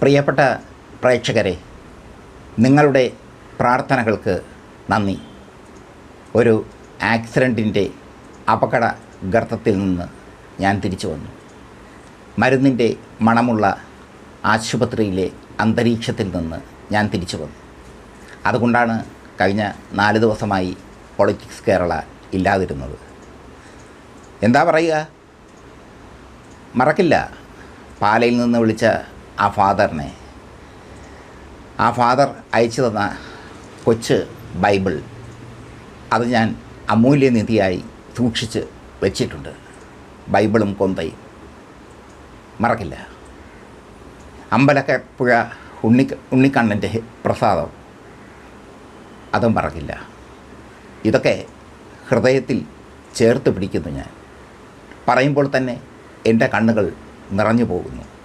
പ്രിയപ്പെട്ട പ്രേക്ഷകരെ നിങ്ങളുടെ പ്രാർത്ഥനകൾക്ക് നന്ദി. ഒരു ആക്സിഡന്റിന്റെ അപകട ഗർത്തത്തിൽ നിന്ന് ഞാൻ തിരിച്ചു വന്നു. മരുന്നിന്റെ മണമുള്ള ആശുപത്രിയിലെ അന്തരീക്ഷത്തിൽ നിന്ന് ഞാൻ തിരിച്ചു വന്നു. അതുകൊണ്ടാണ് കഴിഞ്ഞ നാല് ദിവസമായി പൊളിറ്റിക്സ് കേരള ഇല്ലാതിരുന്നത്. എന്താ പറയുക? മറക്കില്ല. പാലയിൽ നിന്ന് വിളിച്ച ആ ഫാദറിനെ. ആ ഫാദർ അയച്ചു തന്ന കൊച്ച് ബൈബിൾ അത് ഞാൻ അമൂല്യനിധിയായി സൂക്ഷിച്ച് വെച്ചിട്ടുണ്ട്. ബൈബിളും കൊന്തയും. മറക്കില്ല. അമ്പലക്കപ്പുഴ ഉണ്ണി ഉണ്ണിക്കണ്ണന്റെ പ്രസാദം. അതും മറക്കില്ല. ഇതൊക്കെ ഹൃദയത്തിൽ ചേർത്ത് പിടിക്കുന്നു ഞാൻ. പറയുമ്പോൾ തന്നെ എന്റെ കണ്ണുകൾ നിറഞ്ഞു പോകുന്നു.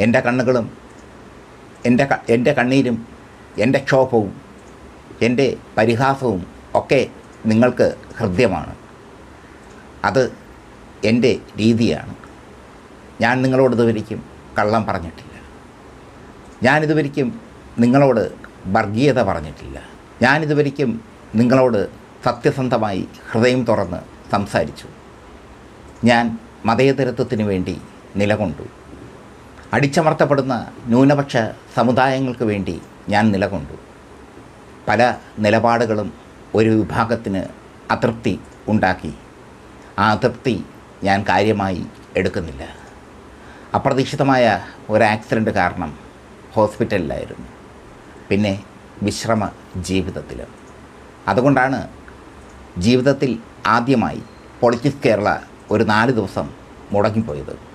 എന്റെ കണ്ണുകളും എന്റെ എന്റെ കണ്ണീരും എന്റെ ക്ഷോഭവും എന്റെ പരിഹാസവും ഒക്കെ നിങ്ങൾക്ക് ഹൃദ്യമാണ്. അത് എന്റെ രീതിയാണ്. ഞാൻ നിങ്ങളോട് ഇതുവരിക്കും കള്ളം പറഞ്ഞിട്ടില്ല. ഞാനിതുവരിക്കും നിങ്ങളോട് വർഗീയത പറഞ്ഞിട്ടില്ല. ഞാനിതുവരിക്കും നിങ്ങളോട് സത്യസന്ധമായി ഹൃദയം തുറന്ന് സംസാരിച്ചു. ഞാൻ മതേതരത്വത്തിന് വേണ്ടി നിലകൊണ്ടു. അടിച്ചമർത്തപ്പെടുന്ന ന്യൂനപക്ഷ സമുദായങ്ങൾക്ക് വേണ്ടി ഞാൻ നിലകൊണ്ടു. പല നിലപാടുകളും ഒരു വിഭാഗത്തിന് അതൃപ്തി ഉണ്ടാക്കി. ആ അതൃപ്തി ഞാൻ കാര്യമായി എടുക്കുന്നില്ല. അപ്രതീക്ഷിതമായ ഒരു ആക്സിഡന്റ് കാരണം ഹോസ്പിറ്റലിലായിരുന്നു. പിന്നെ വിശ്രമ ജീവിതത്തിൽ അതുകൊണ്ടാണ് ജീവിതത്തിൽ ആദ്യമായി പൊളിറ്റിക്സ് കേരള ഒരു നാല് ദിവസം മുടങ്ങിപ്പോയത്.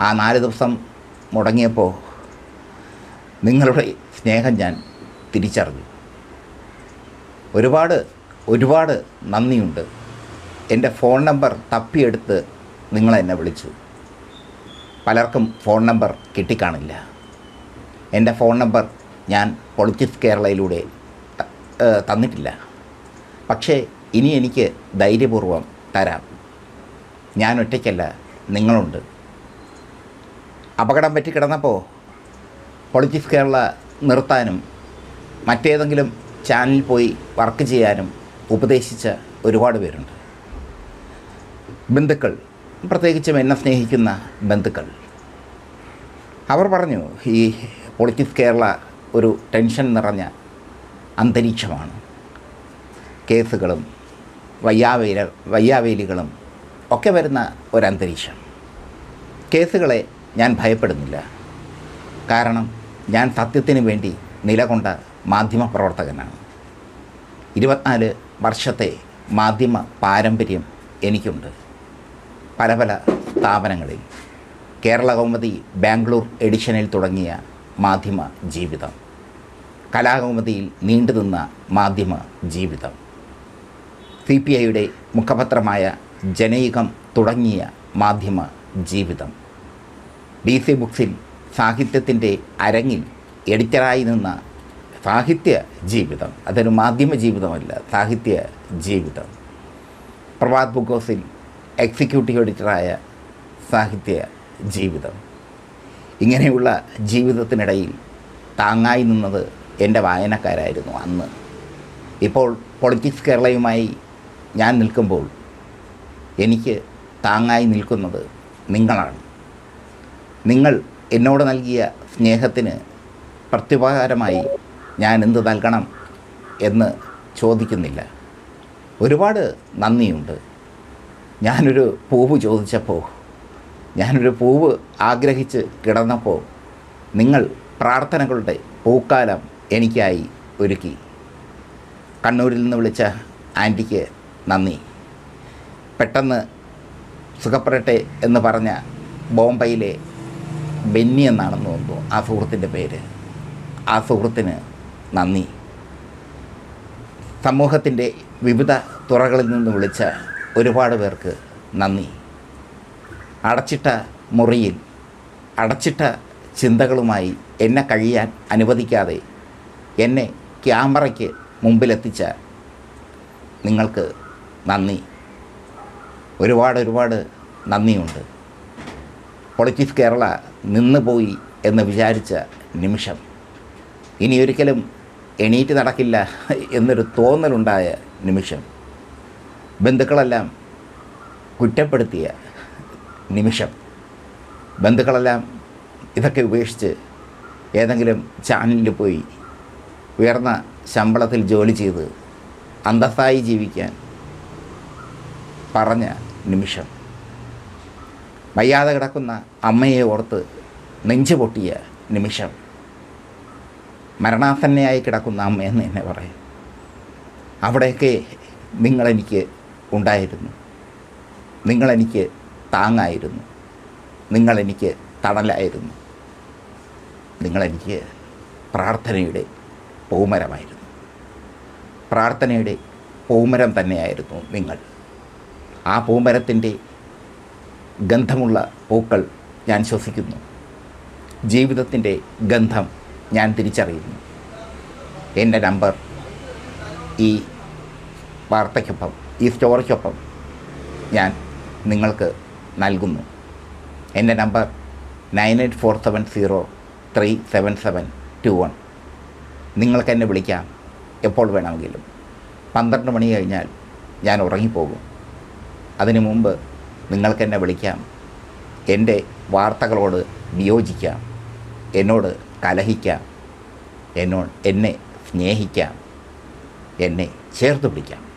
ആ നാല് ദിവസം മുടങ്ങിയപ്പോൾ നിങ്ങളുടെ സ്നേഹം ഞാൻ തിരിച്ചറിഞ്ഞു. ഒരുപാട് ഒരുപാട് നന്ദിയുണ്ട്. എന്റെ ഫോൺ നമ്പർ തപ്പിയെടുത്ത് നിങ്ങളെന്നെ വിളിച്ചു. പലർക്കും ഫോൺ നമ്പർ കിട്ടിക്കാണില്ല. എന്റെ ഫോൺ നമ്പർ ഞാൻ പൊളിറ്റിക്സ് കേരളയിലൂടെ തന്നിട്ടില്ല. പക്ഷേ ഇനി എനിക്ക് ധൈര്യപൂർവം തരാം. ഞാൻ ഒറ്റയ്ക്കല്ല നിങ്ങളുണ്ട്. അപകടം പറ്റി കിടന്നപ്പോൾ പൊളിറ്റിക്സ് കേരള നിർത്താനും മറ്റേതെങ്കിലും ചാനലിൽ പോയി വർക്ക് ചെയ്യാനും ഉപദേശിച്ച ഒരുപാട് പേരുണ്ട്. ബന്ധുക്കൾ പ്രത്യേകിച്ചും എന്നെ സ്നേഹിക്കുന്ന ബന്ധുക്കൾ. അവർ പറഞ്ഞു ഈ പൊളിറ്റിക്സ് കേരള ഒരു ടെൻഷൻ നിറഞ്ഞ അന്തരീക്ഷമാണ്. കേസുകളും വയ്യാവേല വയ്യാവേലികളും ഒക്കെ വരുന്ന ഒരന്തരീക്ഷം കേസുകളെ ഞാൻ ഭയപ്പെടുന്നില്ല. കാരണം ഞാൻ സത്യത്തിന് വേണ്ടി നിലകൊണ്ട മാധ്യമ പ്രവർത്തകനാണ്. ഇരുപത്തിനാല് വർഷത്തെ മാധ്യമ പാരമ്പര്യം എനിക്കുണ്ട്. പല പല സ്ഥാപനങ്ങളിൽ. കേരള കൗമുദി ബാംഗ്ലൂർ എഡിഷനിൽ തുടങ്ങിയ മാധ്യമ ജീവിതം. കലാകൗമുദിയിൽ നീണ്ടുനിന്ന മാധ്യമ ജീവിതം. സി പി ഐയുടെ മുഖപത്രമായ ജനയുഗം തുടങ്ങിയ മാധ്യമ ജീവിതം. ഡി സി ബുക്സിൽ സാഹിത്യത്തിന്റെ അരങ്ങിൽ എഡിറ്ററായി നിന്ന സാഹിത്യ ജീവിതം. അതൊരു മാധ്യമ ജീവിതമല്ല സാഹിത്യ ജീവിതം. പ്രഭാത് ബുക്കോസിൽ എക്സിക്യൂട്ടീവ് എഡിറ്ററായ സാഹിത്യ ജീവിതം. ഇങ്ങനെയുള്ള ജീവിതത്തിനിടയിൽ താങ്ങായി നിന്നത് എന്റെ വായനക്കാരായിരുന്നു അന്ന്. ഇപ്പോൾ പൊളിറ്റിക്സ് കേരളയുമായി ഞാൻ നിൽക്കുമ്പോൾ എനിക്ക് താങ്ങായി നിൽക്കുന്നത് നിങ്ങളാണ്. നിങ്ങൾ എന്നോട് നൽകിയ സ്നേഹത്തിന് പ്രത്യുപകാരമായി ഞാൻ എന്ത് നൽകണം എന്ന് ചോദിക്കുന്നില്ല. ഒരുപാട് നന്ദിയുണ്ട്. ഞാനൊരു പൂവ് ചോദിച്ചപ്പോൾ ഞാനൊരു പൂവ് ആഗ്രഹിച്ച് കിടന്നപ്പോൾ നിങ്ങൾ പ്രാർത്ഥനകളുടെ പൂക്കാലം എനിക്കായി ഒരുക്കി. കണ്ണൂരിൽ നിന്ന് വിളിച്ച ആന്റിക്ക് നന്ദി. പെട്ടെന്ന് സുഖപ്പെടട്ടെ എന്ന് പറഞ്ഞ ബോംബെയിലെ ബെന്നി എന്നാണെന്ന് തോന്നുന്നു. ആ സുഹൃത്തിന്റെ പേര്. ആ സുഹൃത്തിന് നന്ദി. സമൂഹത്തിന്റെ വിവിധ തുറകളിൽ നിന്ന് വിളിച്ച ഒരുപാട് പേർക്ക് നന്ദി. അടച്ചിട്ട മുറിയിൽ അടച്ചിട്ട ചിന്തകളുമായി എന്നെ കഴിയാൻ അനുവദിക്കാതെ എന്നെ ക്യാമറയ്ക്ക് മുമ്പിലെത്തിച്ച നിങ്ങൾക്ക് നന്ദി. ഒരുപാട് ഒരുപാട് നന്ദിയുണ്ട്. പൊളിറ്റിക്സ് കേരള നിന്ന് പോയി എന്ന് വിചാരിച്ച നിമിഷം ഇനി ഒരിക്കലും എണീറ്റ് നടക്കില്ല എന്നൊരു തോന്നലുണ്ടായ നിമിഷം. ബന്ധുക്കളെല്ലാം കുറ്റപ്പെടുത്തിയ നിമിഷം. ബന്ധുക്കളെല്ലാം ഇതൊക്കെ ഉപേക്ഷിച്ച് ഏതെങ്കിലും ചാനലിൽ പോയി ഉയർന്ന ശമ്പളത്തിൽ ജോലി ചെയ്ത് അന്തസ്സായി ജീവിക്കാൻ പറഞ്ഞ നിമിഷം. വയ്യാതെ കിടക്കുന്ന അമ്മയെ ഓർത്ത് നെഞ്ചു പൊട്ടിയ നിമിഷം മരണാസന്നയായി കിടക്കുന്ന അമ്മയെന്ന് എന്നെ പറയും. അവിടെയൊക്കെ നിങ്ങളെനിക്ക് ഉണ്ടായിരുന്നു. നിങ്ങളെനിക്ക് താങ്ങായിരുന്നു. നിങ്ങളെനിക്ക് തണലായിരുന്നു. നിങ്ങളെനിക്ക് പ്രാർത്ഥനയുടെ പൂമരമായിരുന്നു. പ്രാർത്ഥനയുടെ പൂമരം തന്നെയായിരുന്നു നിങ്ങൾ. ആ പൂമരത്തിന്റെ ഗന്ധമുള്ള പൂക്കൾ ഞാൻ ശ്വസിക്കുന്നു. ജീവിതത്തിന്റെ ഗന്ധം ഞാൻ തിരിച്ചറിയുന്നു. എന്റെ നമ്പർ ഈ വാർത്തയ്ക്കൊപ്പം ഈ സ്റ്റോറിക്കൊപ്പം ഞാൻ നിങ്ങൾക്ക് നൽകുന്നു. എന്റെ number nine eight four seven zero three seven seven two one. നിങ്ങൾക്ക് എന്നെ വിളിക്കാം എപ്പോൾ വേണമെങ്കിലും. പന്ത്രണ്ട് മണി കഴിഞ്ഞാൽ ഞാൻ ഉറങ്ങിപ്പോകും. അതിനു മുമ്പ് നിങ്ങൾക്കെന്നെ വിളിക്കാം. എന്റെ വാർത്തകളോട് വിയോജിക്കാം. എന്നോട് കലഹിക്കാം. എന്നോട് എന്നെ സ്നേഹിക്കാം. എന്നെ ചേർത്ത് പിടിക്കാം.